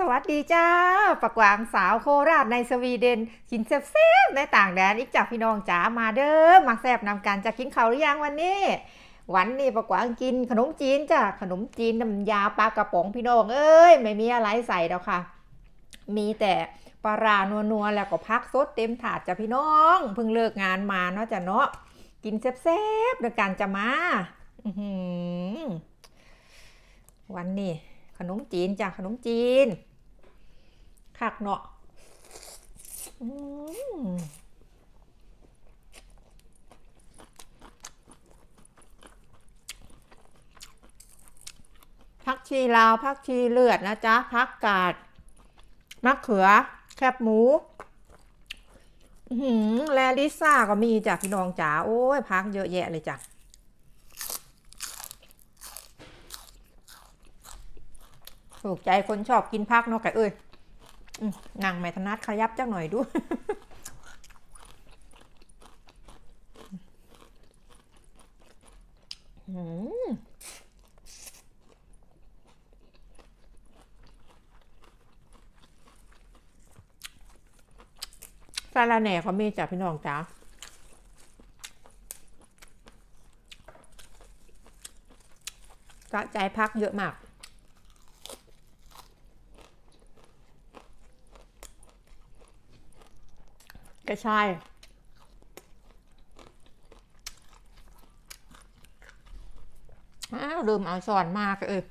สวัสดีจ้าปะกวางสาวโคราชในสวีเดนกินแซ่บๆในต่างแดนอีกจากพี่น้องจ๋ามาเด้อมาแซ่บนำกันจะกินข้าวหรือยังวันนี้ วันนี้ปะกวางกินขนมจีนจ้ะขนมจีนน้ำยาปลากระป๋องพี่น้องเอ้ยไม่มีอะไรใส่ดอกค่ะ มีแต่ปลารานัวๆแล้วก็พักสดเต็มถาดจ้ะพี่น้องเพิ่งเลิกงานมาเนาะจ้ะเนาะกินแซ่บๆด้วยกันจะมาอื้อหือวันนี้ขนมจีนจ้ะขนมจีน คักเนาะพักชีลาวพักชีเลือดนะจ๊ะพักกาดมะเขือ แคบหมูหือแลลิซ่าก็มีจ้ะพี่น้องจ๋าโอ้ยพักเยอะแยะเลยจ้ะถูกใจคนชอบกินพักเนาะไก่เอ้ย นั่งไม่ถนัดขยับจักหน่อยดูอืมซาลาแหน่เขามีจ้ะพี่น้องจ๋าสะใจพักเยอะมาก กระชายอ้าวลืมเอาช้อนมากเออ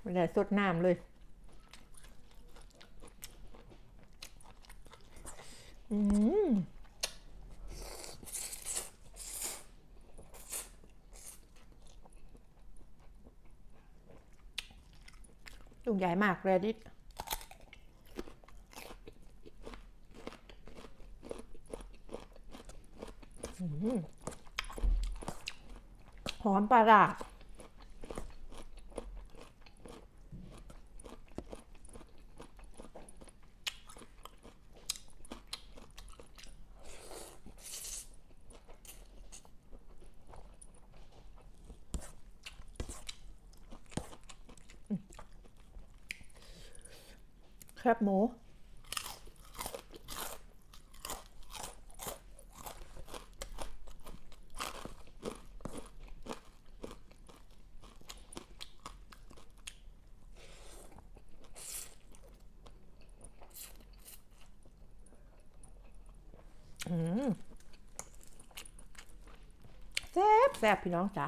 ไม่ได้สดน้ำเลย อืมลูกใหญ่มากเรดิ หอมปลาร้าแคบหมู อืม แซ่บพี่น้องจ๋า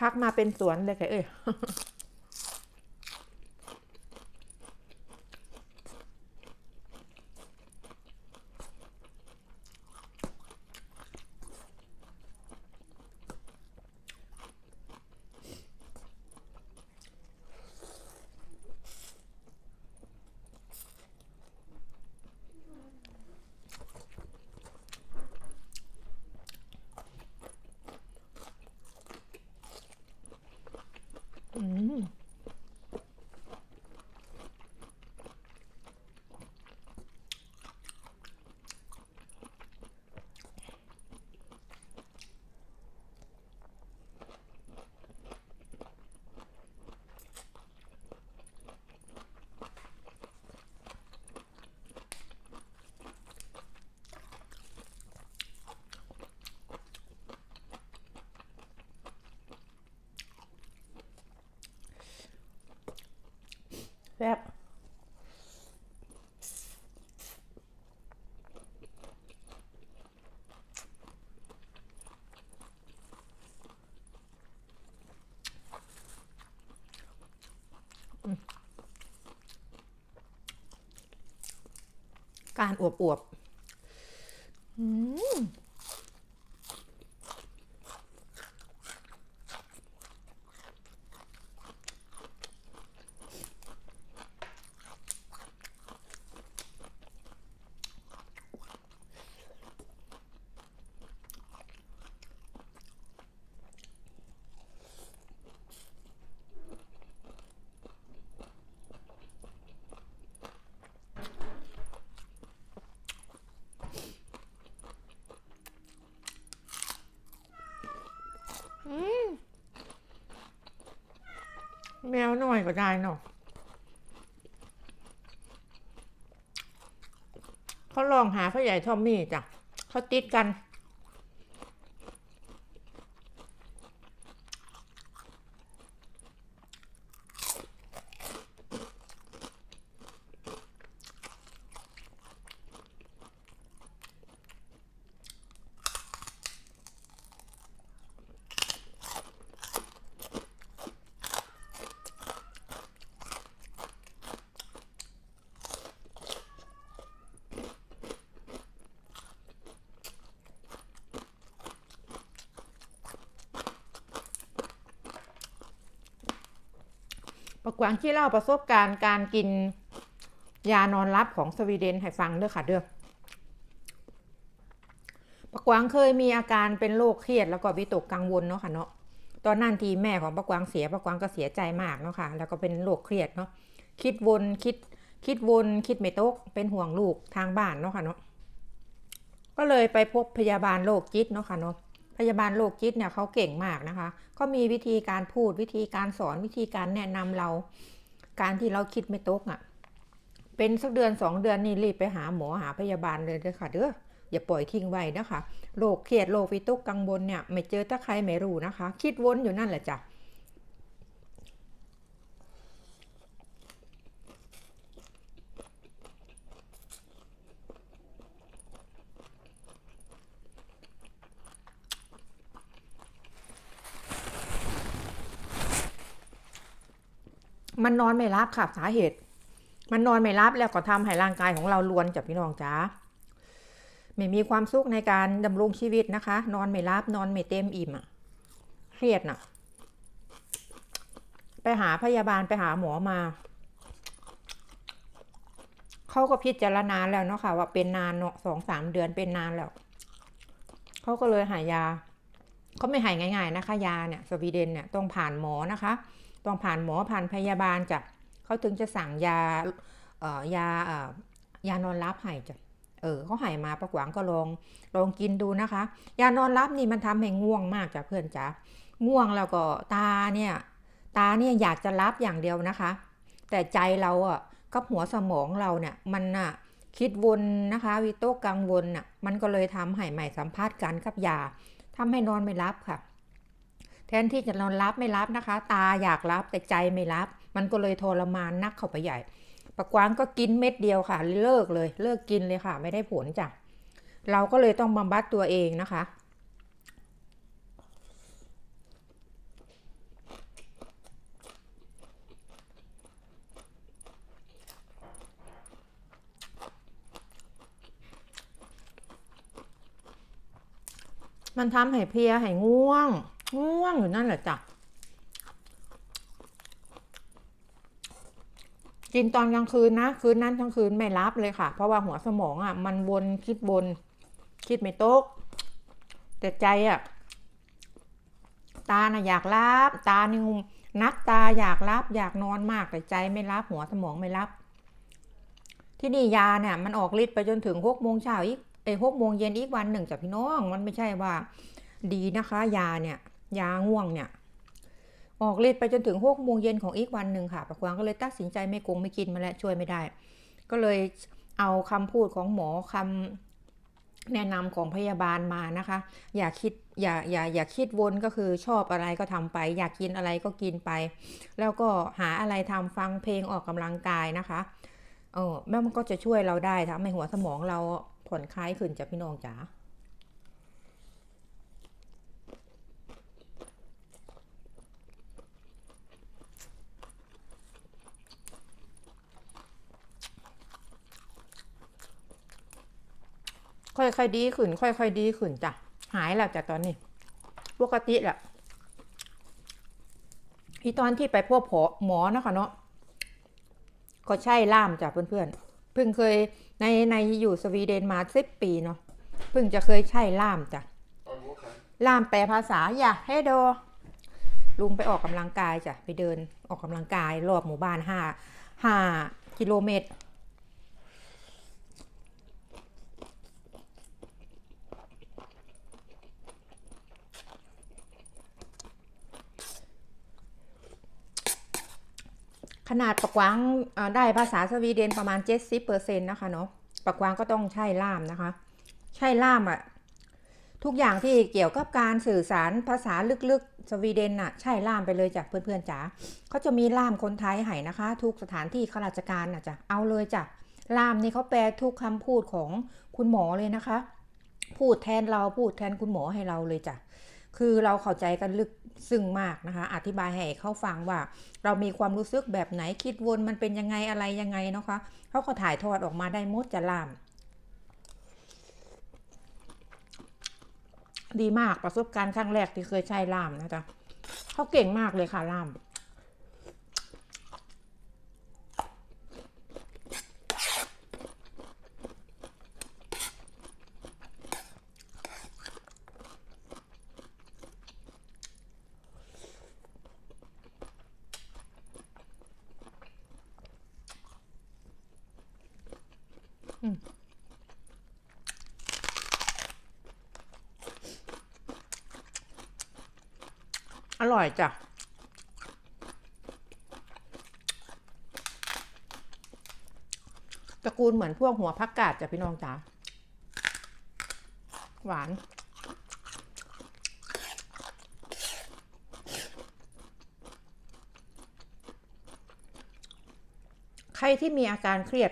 พักมาเป็นสวนเลยค่ะเอ้ย แซ่บการอวบอวบ แมวหน่อยก็ได้เนาะเขาลองหาพ่อใหญ่ทอมมี่จ้ะเขาติดกัน กวางที่เล่าประสบการณ์การกินยานอนรับของสวีเดนให้ฟังเด้อค่ะเด้อประกวางเคยมีอาการเป็นโรคเครียดแล้วก็วิตกกังวลเนาะค่ะเนาะ ตอนนั้นที่แม่ของประกวางเสียประกวางก็เสียใจมากเนาะค่ะ แล้วก็เป็นโรคเครียดเนาะ คิดวนคิดคิดวนคิดไม่ตก เป็นห่วงลูกทางบ้านเนาะค่ะเนาะ ก็เลยไปพบพยาบาลโรคจิตเนาะค่ะเนาะ พยาบาลโรคจิตเนี่ยเขาเก่งมากนะคะ ก็มีวิธีการพูดวิธีการสอนวิธีการแนะนำเรา การที่เราคิดไม่ตกอะ่ะ เป็นสักเดือนสองเดือนนี่รีบไปหาหมอหาพยาบาลเลยเด้อค่ะเด้ออย่าปล่อยทิ้งไว้นะคะโรคเครียดโรควิตกกังวลเนี่ยไม่เจอถ้าใครไม่รู้นะคะ คิดวนอยู่นั่นแหละจ้ะ มันนอนไม่รับค่ะสาเหตุ มันนอนไม่รับแล้วก็ทำให้ร่างกายของเราลวนจากพี่น้องจ๋าไม่มีความสุขในการดำรงชีวิตนะคะ นอนไม่รับนอนไม่เต็มอิ่มอะเครียดน่ะ ไปหาพยาบาลไปหาหมอมาเขาก็พิจารณาแล้วเนาะค่ะ ว่าเป็นนานเนาะสองสามเดือนเป็นนานแล้วเขาก็เลยหายาเขาไม่หายง่าย ๆ นะคะ ยาเนี่ยสวีเดนเนี่ยต้องผ่านหมอนะคะ ต้องผ่านหมอผ่านพยาบาลจ้ะเขาถึงจะสั่งยาเอ่อยาเอ่อยานอนรับให้จ้ะเออเขาให้มาประกวางก็ลองลองกินดูนะคะ ยานอนรับนี่มันทำให้ง่วงมากจ้ะเพื่อนจ๋าง่วงแล้วก็ตาเนี่ยตาเนี่ยอยากจะรับอย่างเดียวนะคะ แต่ใจเราอะกับหัวสมองเราเนี่ยมันอะคิดวนนะคะวิตกกังวลอะมันก็เลยทำให้ใหม่สัมภาษณ์กันกับยาทำให้นอนไม่รับค่ะ แทนที่จะนอนรับไม่รับนะคะ ตาอยากรับแต่ใจไม่รับ มันก็เลยทรมานนักเข้าไปใหญ่ปะกวางก็กินเม็ดเดียวค่ะ เลิกเลย เลิกกินเลยค่ะ ไม่ได้ผลจ้ะเราก็เลยต้องบำบัดตัวเองนะคะ มันทำให้เพลียให้ง่วง ง่วงอยู่นั่นแหละจ้ะ กินตอนกลางคืนนะ คืนนั้นทั้งคืนไม่รับเลยค่ะ เพราะว่าหัวสมองอะ มันวนคิดบน คิดไม่ตก แต่ใจอะ ตาน่ะอยากรับ ตานี่นักตาอยากรับ อยากนอนมากแต่ใจไม่รับ หัวสมองไม่รับ ที่นี่ยาเนี่ย มันออกฤทธิ์ไปจนถึงหกโมงเช้าอีกไอ้หกโมงเย็นอีกวันหนึ่งจ้ะพี่น้อง มันไม่ใช่ว่าดีนะคะ ยาเนี่ย ยาง่วงเนี่ยออกฤทธิ์ไปจนถึงหกโมงเย็นของอีกวันหนึ่งค่ะประกวางก็เลยตัดสินใจไม่กงไม่กินมาแล้วช่วยไม่ได้ ก็เลยเอาคำพูดของหมอคำแนะนำของพยาบาลมานะคะ อย่าคิดอย่าอย่าอย่าคิดวนก็คือชอบอะไรก็ทำไป อยากกินอะไรก็กินไป แล้วก็หาอะไรทำฟังเพลงออกกำลังกายนะคะเออแม่มันก็จะช่วยเราได้ทำให้หัวสมองเราผ่อนคลายขึ้นจ้ะพี่น้องจ๋า ค่อยๆดีขึ้น ค่อยๆดีขึ้นจ้ะหายแล้วจากตอนนี้ ปกติแหละอีตอนที่ไปพบหมอนะคะเนาะก็ใช่ล่ามจ้ะเพื่อนๆเพิ่งเคยในในอยู่สวีเดนมาสิบปีเนาะเพิ่งจะเคยใช่ล่ามจ้ะล่ามแปลภาษาอย่าให้โดลุงไปออกกำลังกายจ้ะไปเดินออกกำลังกายรอบหมู่บ้านห้าห้ากิโลเมตร ขนาดปะกวางได้ภาษาสวีเดนประมาณ 70%นะคะเนาะปะกวางก็ต้องใช่ล่ามนะคะ ใช่ล่ามอะทุกอย่างที่เกี่ยวกับการสื่อสารภาษาลึกๆ สวีเดนน่ะ ใช่ล่ามไปเลยจ้ะเพื่อนๆจ๋าเขาจะมีล่ามคนไทยให้นะคะ ทุกสถานที่ข้าราชการน่ะจ้ะเอาเลยจ้ะล่ามนี่เขาแปลทุกคำพูดของคุณหมอเลยนะคะ พูดแทนเราพูดแทนคุณหมอให้เราเลยจ้ะ คือเราเข้าใจกันลึกซึ้งมากนะคะ อธิบายให้เขาฟังว่าเรามีความรู้สึกแบบไหนคิดวนมันเป็นยังไงอะไรยังไงนะคะเขาก็ถ่ายทอดออกมาได้มดจะล่าม ดีมากประสบการณ์ครั้งแรกที่เคยใช้ล่ามนะจ๊ะเขาเก่งมากเลยค่ะล่าม อร่อยจ้ะ ตระกูลเหมือนพวกหัวพักกาดจ้ะพี่น้องจ๋า หวานใครที่มีอาการเครียด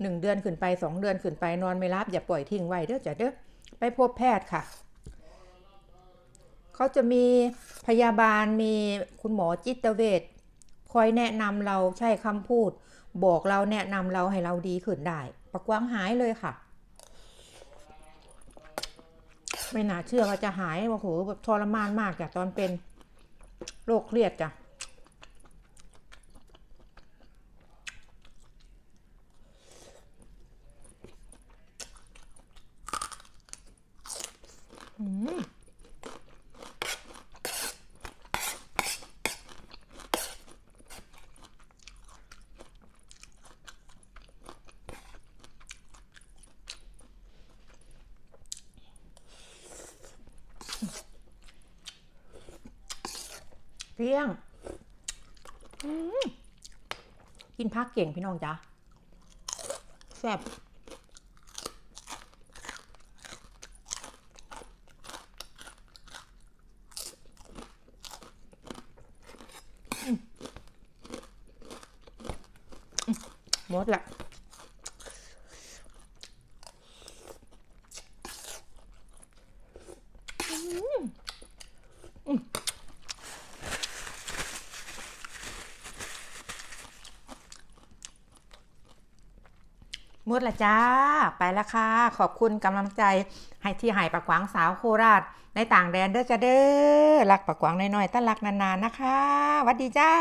หนึ่งเดือนขึ้นไปสองเดือนขึ้นไปนอนไม่รับอย่าปล่อยทิ้งไว้เด้อจ้ะเด้อไปพบแพทย์ค่ะ เขาจะมีพยาบาลมีคุณหมอจิตเวชคอยแนะนำเราใช้คำพูด บอกเราแนะนำเราให้เราดีขึ้นได้ประกวางหายเลยค่ะ ไม่น่าเชื่อว่าจะหายโอ้โหแบบทรมานมากจ้ะตอนเป็นโรคเครียดจ้ะ เพียงกินพักเก่งพี่น้องจ๊ะแซ่บอืมอืมหมดละห มดละจ้า ไปแล้วค่ะ ขอบคุณกำลังใจให้ที่หายปากกวางสาวโคราช ในต่างแดนเด้อจ้าเด้อรักปากกวางน้อยๆต้อนรักนานๆนะคะวัดดีจ้า